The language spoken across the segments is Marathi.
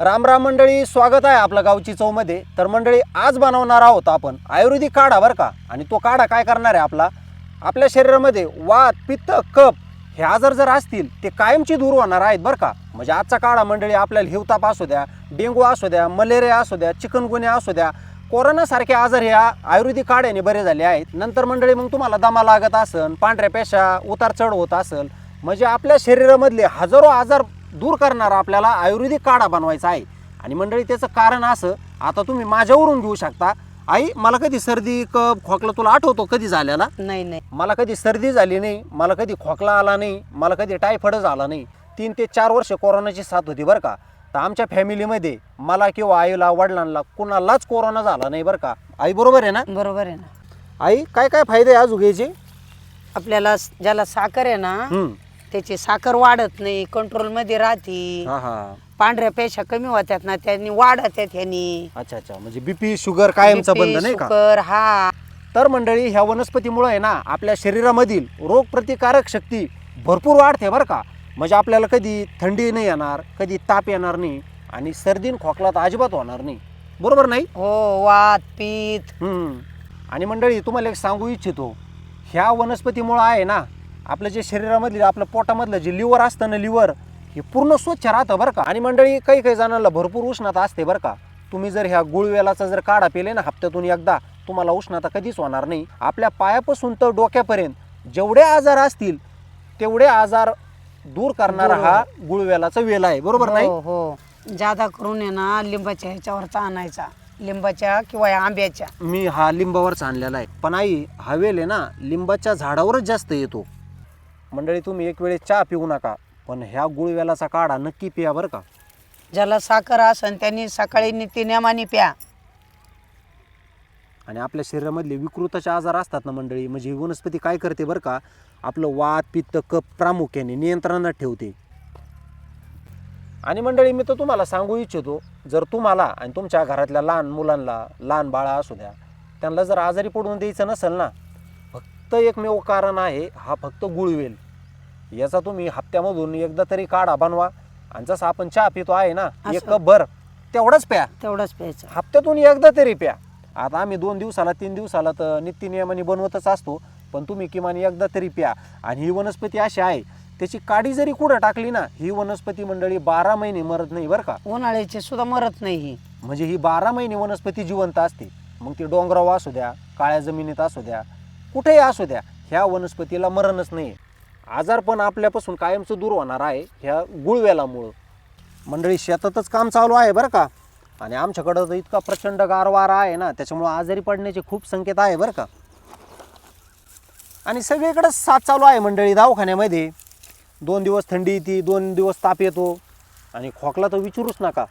राम राम मंडळी स्वागत आहे आपलं गावची चौमध्ये. तर मंडळी आज बनवणार आहोत आपण आयुर्वेदिक काढा बरं का. आणि तो काढा काय करणार आहे आपला? आपल्या शरीरामध्ये वात पित्त कप हे आजार जर असतील ते कायमची दूर होणार आहेत बरं का. म्हणजे आजचा काढा मंडळी आपल्याला हिवताप असू द्या डेंगू असू द्या मलेरिया असू द्या चिकनगुन्या असू द्या कोरोनासारखे आजार ह्या आयुर्वेदिक काढ्याने बरे झाले आहेत. नंतर मंडळी मग तुम्हाला दमा लागत असेल पांढऱ्या पेशा उतार चढ होत असेल म्हणजे आपल्या शरीरामधले हजारो आजार दूर करणारा आपल्याला आयुर्वेदिक काढा बनवायचा आहे. आणि मंडळी त्याचं कारण असं आता तुम्ही माझ्यावरून घेऊ शकता. आई मला कधी सर्दी कप खोकला तुला आठवतो कधी झालेला? नाही नाही. मला कधी सर्दी झाली नाही मला कधी खोकला आला नाही मला कधी टायफॉइडच आला नाही. तीन ते चार वर्ष कोरोनाची साथ होती बरं का. तर आमच्या फॅमिलीमध्ये मला किंवा आईला वडिलांना कुणालाच कोरोना झाला नाही बरं का. आई बरोबर आहे ना? बरोबर आहे ना. आई काय काय फायदे आहे अजून घ्यायचे? आपल्याला ज्याला साखर आहे ना हम्म. त्याची साखर वाढत नाही कंट्रोलमध्ये राहते. हा हा. पांढऱ्या पेशा कमी होत्यात ना त्यांनी वाढत आहेत ह्यानी. अच्छा अच्छा. म्हणजे बीपी शुगर कायमचा BP, बंद नाही का? शुगर हा. तर मंडळी ह्या वनस्पतीमुळे आहे ना आपल्या शरीरामधील रोगप्रतिकारक शक्ती भरपूर वाढते बरं का. म्हणजे आपल्याला कधी थंडी नाही येणार कधी ताप येणार नाही आणि सर्दीन खोकला तर अजिबात होणार नाही. बरोबर नाही? हो वात पीत. हम्म. आणि मंडळी तुम्हाला एक सांगू इच्छितो ह्या वनस्पतीमुळं आहे ना आपलं जे शरीरामधलं आपलं पोटामधलं जे लिव्हर असतं ना लिव्हर हे पूर्ण स्वच्छ राहतं बरं का. आणि मंडळी काही काही जणांना भरपूर उष्णता असते बरं का. तुम्ही जर ह्या गुळवेलाचा जर काढा पेले ना हप्त्यातून एकदा तुम्हाला उष्णता कधीच होणार नाही. आपल्या पायापासून तर डोक्यापर्यंत जेवढे आजार असतील तेवढे आजार दूर करणारा हा गुळवेलाचा वेल आहे. बरोबर नाही? हो हो. जादा करून आहे ना लिंबाच्या ह्याच्यावरचा आणायचा. लिंबाच्या किंवा आंब्याच्या. मी हा लिंबावरच आणलेला आहे. पण आई हा वेल आहे ना लिंबाच्या झाडावरच जास्त येतो. मंडळी तुम्ही एक वेळेस चहा पिऊ नका पण ह्या गुळवेलाचा काढा नक्की पिया बरं का. ज्याला साखर असन त्यांनी सकाळी नित्यनेमाने प्या. आणि आपल्या शरीरामधले विकृताचे आजार असतात ना मंडळी म्हणजे ही वनस्पती काय करते बरं का आपलं वात पित्त कप प्रामुख्याने नियंत्रणात ठेवते. आणि मंडळी मी तर तुम्हाला सांगू इच्छितो जर तुम्हाला आणि तुमच्या घरातल्या लहान मुलांना लहान बाळा असू द्या त्यांना जर आजारी पडून द्यायचं नसेल ना फक्त एकमेव कारण आहे हा फक्त गुळवेल. याचा तुम्ही हप्त्यामधून एकदा तरी काढा बनवा. आणि जसं आपण चहा पितो आहे ना एक. कप भर तेवढाच प्या. तेवढंच प्यायचं. हप्त्यातून एकदा तरी प्या. आता आम्ही दोन दिवसाला तीन दिवसाला तर नित्यनियमाने बनवतच असतो पण तुम्ही किमान एकदा तरी प्या. आणि ही वनस्पती अशी आहे त्याची काडी जरी कुठं टाकली ना ही वनस्पती मंडळी बारा महिने मरत नाही बरं का. उन्हाळ्याचे सुद्धा मरत नाही ही. म्हणजे ही बारा महिने वनस्पती जिवंत असते. मग ती डोंगरावर असू द्या काळ्या जमिनीत असू द्या कुठेही असू द्या ह्या वनस्पतीला मरणच नाही. आजार पण आपल्यापासून कायमचं दूर होणार आहे ह्या गुळवेलामुळं मंडळी शेतातच काम चालू आहे बरं का? आणि आमच्याकडं तर इतका प्रचंड गारवारा आहे ना त्याच्यामुळं आजारी पडण्याचे खूप संकेत आहे बरं का? आणि सगळीकडंच साथ चालू आहे मंडळी दवाखान्यामध्ये. दोन दिवस थंडी येते दोन दिवस ताप येतो. आणि खोकला तर विचारूच नका.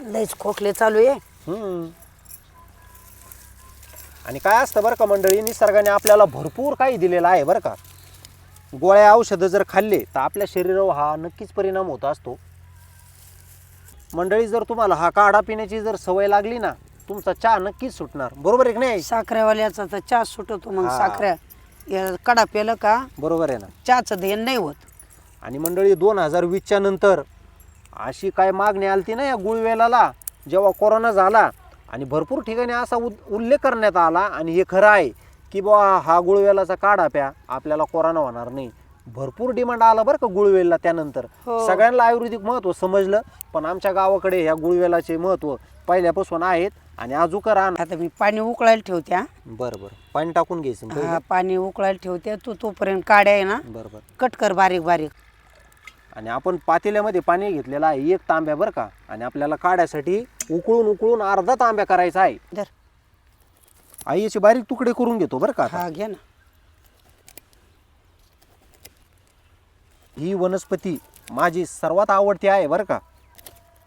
लयच खोकले चालू आहे. हम्म. आणि काय असतं बरं का मंडळी निसर्गाने आपल्याला भरपूर काही दिलेलं आहे बरं का? गोळ्या औषधं जर खाल्ले तर आपल्या शरीरावर हा नक्कीच परिणाम होत असतो. मंडळी जर तुम्हाला हा काढा पिण्याची जर सवय लागली ना तुमचा चहा नक्कीच सुटणार. बरोबर आहे की नाही? साखरेवाल्याचा तर चहा सुटतो मग हा. साखऱ्या. या कडा पेलं का? बरोबर आहे ना. चहाचं ध्येय नाही होत. आणि मंडळी दोन हजार वीसच्या नंतर अशी काय मागणी आलती ना या गुळवेलाला जेव्हा कोरोना झाला आणि भरपूर ठिकाणी असा उद- उल्लेख करण्यात आला आणि हे खरं आहे. की बुवा हा गुळवेलाचा काढा प्या आपल्याला कोरोना होणार नाही. भरपूर डिमांड आला बरं का गुळवेलला त्यानंतर. हो. सगळ्यांना आयुर्वेदिक महत्त्व समजलं पण आमच्या गावाकडे ह्या गुळवेलाचे महत्त्व पहिल्यापासून आहेत आणि अजून राहणार. आता मी पाणी उकळायला ठेवते हा. बरं बरं. पाणी टाकून घ्यायचं हा. पाणी उकळायला ठेवते. तू तोपर्यंत काड्या आहे ना बरं बरं. कट कर बारीक बारीक. आणि आपण पातेल्यामध्ये पाणी घेतलेलं आहे एक तांब्या बरं का? आणि आपल्याला काढ्यासाठी उकळून उकळून अर्धा तांब्या करायचा आहे. धर. आई याचे बारीक तुकडे करून घेतो बरं का आता. हा घे ना. ही वनस्पती माझी सर्वात आवडती आहे बरं का.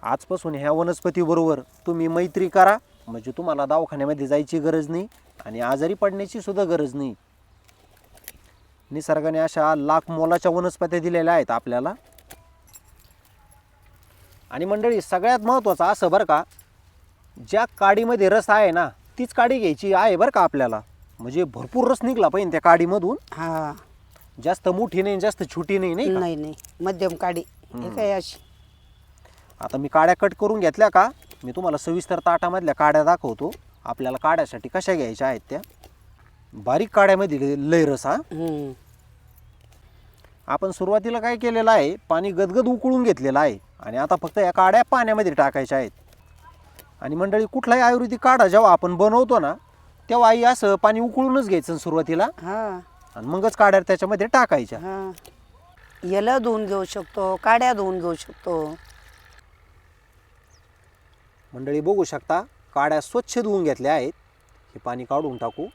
आजपासून ह्या वनस्पतीबरोबर तुम्ही मैत्री करा म्हणजे तुम्हाला दवाखान्यामध्ये जायची गरज नाही आणि आजारी पडण्याची सुद्धा गरज नाही. निसर्गाने अशा लाख मोलाच्या वनस्पत्या दिलेल्या आहेत आपल्याला. आणि मंडळी सगळ्यात महत्त्वाचं असं बरं का ज्या काडीमध्ये रस आहे ना तीच काडी घ्यायची आहे बरं का आपल्याला. म्हणजे भरपूर रस निघला पाहिजे त्या काडीमधून. हा. जास्त मोठी नाही जास्त छोटी नाही नाही का? नाही नाही. मध्यम काडी. हे काय अशी. आता मी काड्या कट करून घेतल्या का? मी तुम्हाला सविस्तर ताटामधल्या काड्या दाखवतो. आपल्याला काड्यासाठी कशा घ्यायच्या आहेत त्या? बारीक काड्यामध्ये लय रस हा? हम्म. आपण सुरुवातीला काय केलेलं आहे? पाणी गदगद उकळून घेतलेलं आहे. आणि आता फक्त या काड्या पाण्यामध्ये टाकायच्या आहेत. आणि मंडळी कुठलाही आयुर्वेदिक काढा जेव्हा आपण बनवतो ना तेव्हा आई असं पाणी उकळूनच घ्यायचं सुरुवातीला. हा. आणि मगच काड्या त्याच्यामध्ये टाकायच्या. हा. याला धुवून घेऊ शकतो काड्या धुवून घेऊ शकतो. मंडळी बघू शकता काड्या स्वच्छ धुवून घेतल्या आहेत. हे पाणी काढून टाकू.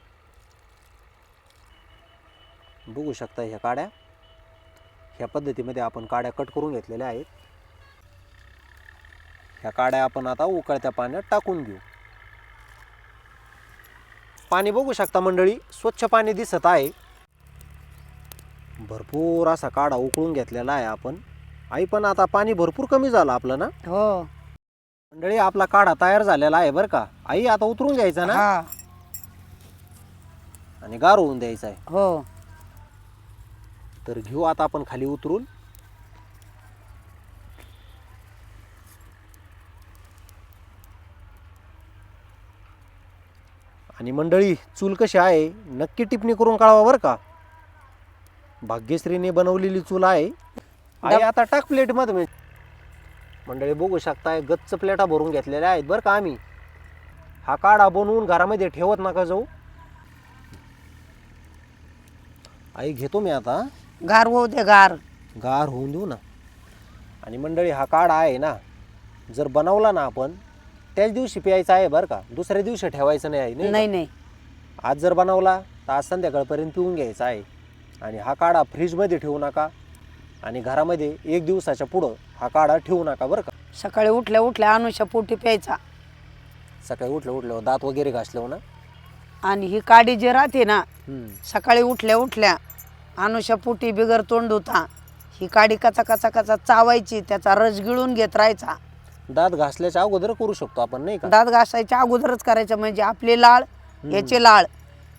बघू शकता ह्या काड्या. ह्या पद्धतीमध्ये आपण काड्या कट करून घेतलेल्या आहेत. ह्या काड्या आपण आता उकळत्या पाण्यात टाकून घेऊ. पाणी बघू शकता मंडळी स्वच्छ पाणी दिसत आहे. भरपूर असा काढा उकळून घेतलेला आहे आपण. आई पण आता पाणी भरपूर कमी झालं आपलं ना? हो. मंडळी आपला काढा तयार झालेला आहे बरं का? आई आता उतरून घ्यायचा ना? हा. आणि गार होऊन द्यायचा आहे. हो. तर घेऊ आता आपण खाली उतरून. आणि मंडळी चूल कशी आहे? नक्की टिप्पणी करून कळवा बरं का? भाग्यश्रीने बनवलेली चूल आहे. आई आता टाक प्लेटमध्ये मंडळी बघू शकताय गच्च प्लेटा भरून घेतलेल्या आहेत बरं का आम्ही. हा काढा बनवून घरामध्ये ठेवत नका जाऊ. आई घेतो मी आता. गार होऊ दे गार. गार होऊन देऊ ना. आणि मंडळी हा काढा आहे ना. जर बनवला ना आपण त्याच दिवशी प्यायचा आहे बरं का. दुसऱ्या दिवशी ठेवायचं नाही आहे नाही का? नाही. नाही आज जर बनवला तर आज संध्याकाळपर्यंत पिऊन घ्यायचा आहे. आणि हा काढा फ्रीजमध्ये ठेवू नका. आणि घरामध्ये एक दिवसाच्या पुढं हा काढा ठेवू नका बरं का. सकाळी उठल्या उठल्या अनुषा पोटी प्यायचा. सकाळी उठलं उठलं दात वगैरे घासलं ना? आणि ही काडी जी राहते ना हम्म. सकाळी उठल्या उठल्या अनुषा पोटी बिगर तोंड होता. ही काडी कचा कचा कचा चावायची त्याचा रस गिळून घेत राहायचा. दात घासल्याच्या अगोदर करू शकतो आपण नाही का? दात घासायच्या अगोदरच करायचं म्हणजे आपली लाळ याची लाळ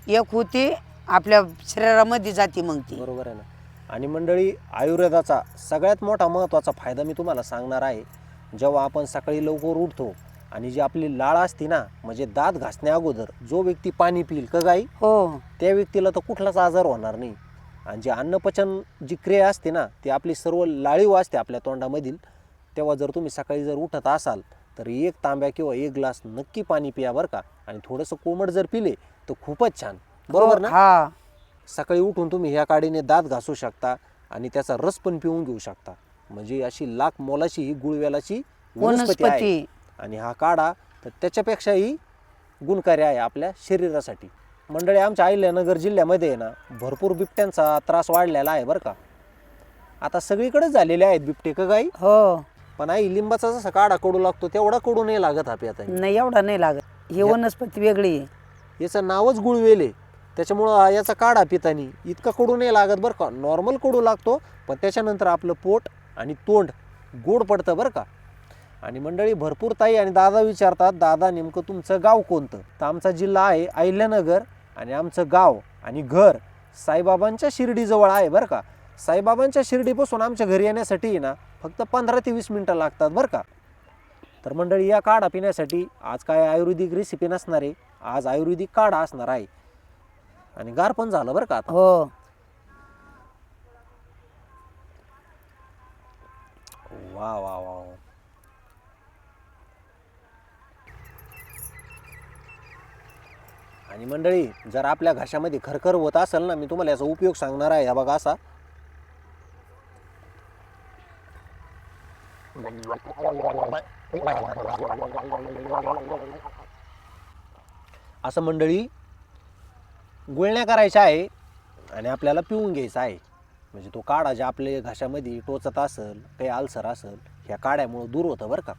एक होती आपल्या शरीरामध्ये जाती मग ती. बरोबर आहे ना. आणि मंडळी आयुर्वेदाचा सगळ्यात मोठा महत्त्वाचा फायदा मी तुम्हाला सांगणार आहे जेव्हा आपण सकाळी लवकर उठतो आणि जी आपली लाळ असते ना म्हणजे दात घासण्या अगोदर जो व्यक्ती पाणी पिईल का गाई? हो. त्या व्यक्तीला तर कुठलाच आजार होणार नाही. आणि जी अन्नपचन जी क्रिया असते ना ती आपली सर्व लाळीव असते आपल्या तोंडामधील तेव्हा जर तुम्ही सकाळी जर उठत असाल तर एक तांब्या किंवा एक ग्लास नक्की पाणी पिया बरं का. आणि थोडंसं कोमट जर पिले तर खूपच छान. बरोबर ना? हा सकाळी उठून तुम्ही ह्या काडीने दात घासू शकता आणि त्याचा रस पण पिऊन घेऊ शकता. म्हणजे अशी लाख मोलाची ही गुळवेलाची वनस्पती आहे. वनस्पती. आणि हा काढा तर त्याच्यापेक्षाही गुणकारी आहे आपल्या शरीरासाठी. मंडळी आमच्या अहिल्यानगर जिल्ह्यामध्ये आहे ना भरपूर बिबट्यांचा त्रास वाढलेला आहे बरं का. आता सगळीकडेच झालेले आहेत बिबटे का गाई? हो. पण आई लिंबाचा जसा काढा कडू लागतो तेवढा कडू नाही लागत हा आता नाही एवढा नाही लागत. ही वनस्पती वेगळी आहे. याचं नावच गुळवेल आहे. त्याच्यामुळं याचा काढा पितानी. इतका कडू नाही लागत बरं का. नॉर्मल कडू लागतो पण त्याच्यानंतर आपलं पोट आणि तोंड गोड पडतं बरं का. आणि मंडळी भरपूर ताई आणि दादा विचारतात दादा नेमकं तुमचं गाव कोणतं? तर आमचा जिल्हा आहे अहिल्यानगर आणि आमचं गाव आणि घर साईबाबांच्या शिर्डीजवळ आहे बरं का. साईबाबांच्या शिर्डीपासून आमच्या घरी येण्यासाठी ना फक्त पंधरा ते वीस मिनटं लागतात बरं का. तर मंडळी या काढा पिण्यासाठी आज काय आयुर्वेदिक रेसिपी नसणार आहे आज आयुर्वेदिक काढा असणार आहे. आणि गार पण झालं बरं का आता. हो. वा वा वा वा. आणि मंडळी जर आपल्या घशामध्ये खरखर होत असेल ना मी तुम्हाला याचा उपयोग सांगणार आहे. हा बघा असा. असं मंडळी गुळण्या करायच्या आहे आणि आपल्याला पिऊन घ्यायचा आहे. म्हणजे तो काढा जे आपल्या घशामध्ये टोचत असेल काही आलसर असेल ह्या काड्यामुळं दूर होतं बरं का.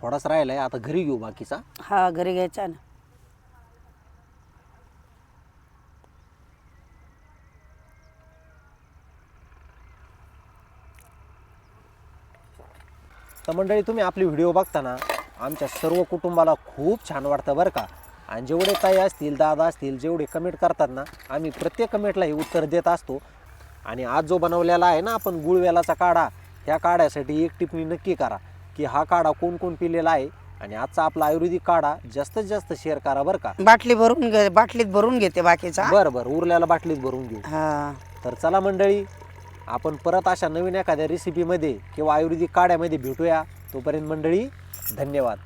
थोडाच राहिलाय आता घरी घेऊ बाकीचा. हा घरी घ्यायचा ना. तर मंडळी तुम्ही आपली व्हिडिओ बघताना आमच्या सर्व कुटुंबाला खूप छान वाटतं बरं का. आणि जेवढे ताई असतील दादा असतील जेवढे कमेंट करतात ना आम्ही प्रत्येक कमेंटला हे उत्तर देत असतो. आणि आज जो बनवलेला आहे ना आपण गुळवेलाचा काढा त्या काढ्यासाठी एक टिप्पणी नक्की करा की हा काढा कोण कोण पिलेला आहे आणि आजचा आपला आयुर्वेदिक काढा जास्तीत जास्त शेअर करा बरं का. बाटली भरून घे- बाटलीत भरून घेते बाकीचा. बरं बरं उरल्याला बाटलीत भरून घे. तर चला मंडळी आपण परत अशा नवीन एखाद्या रेसिपीमध्ये किंवा आयुर्वेदिक काढ्यामध्ये भेटूया. तोपर्यंत मंडळी धन्यवाद.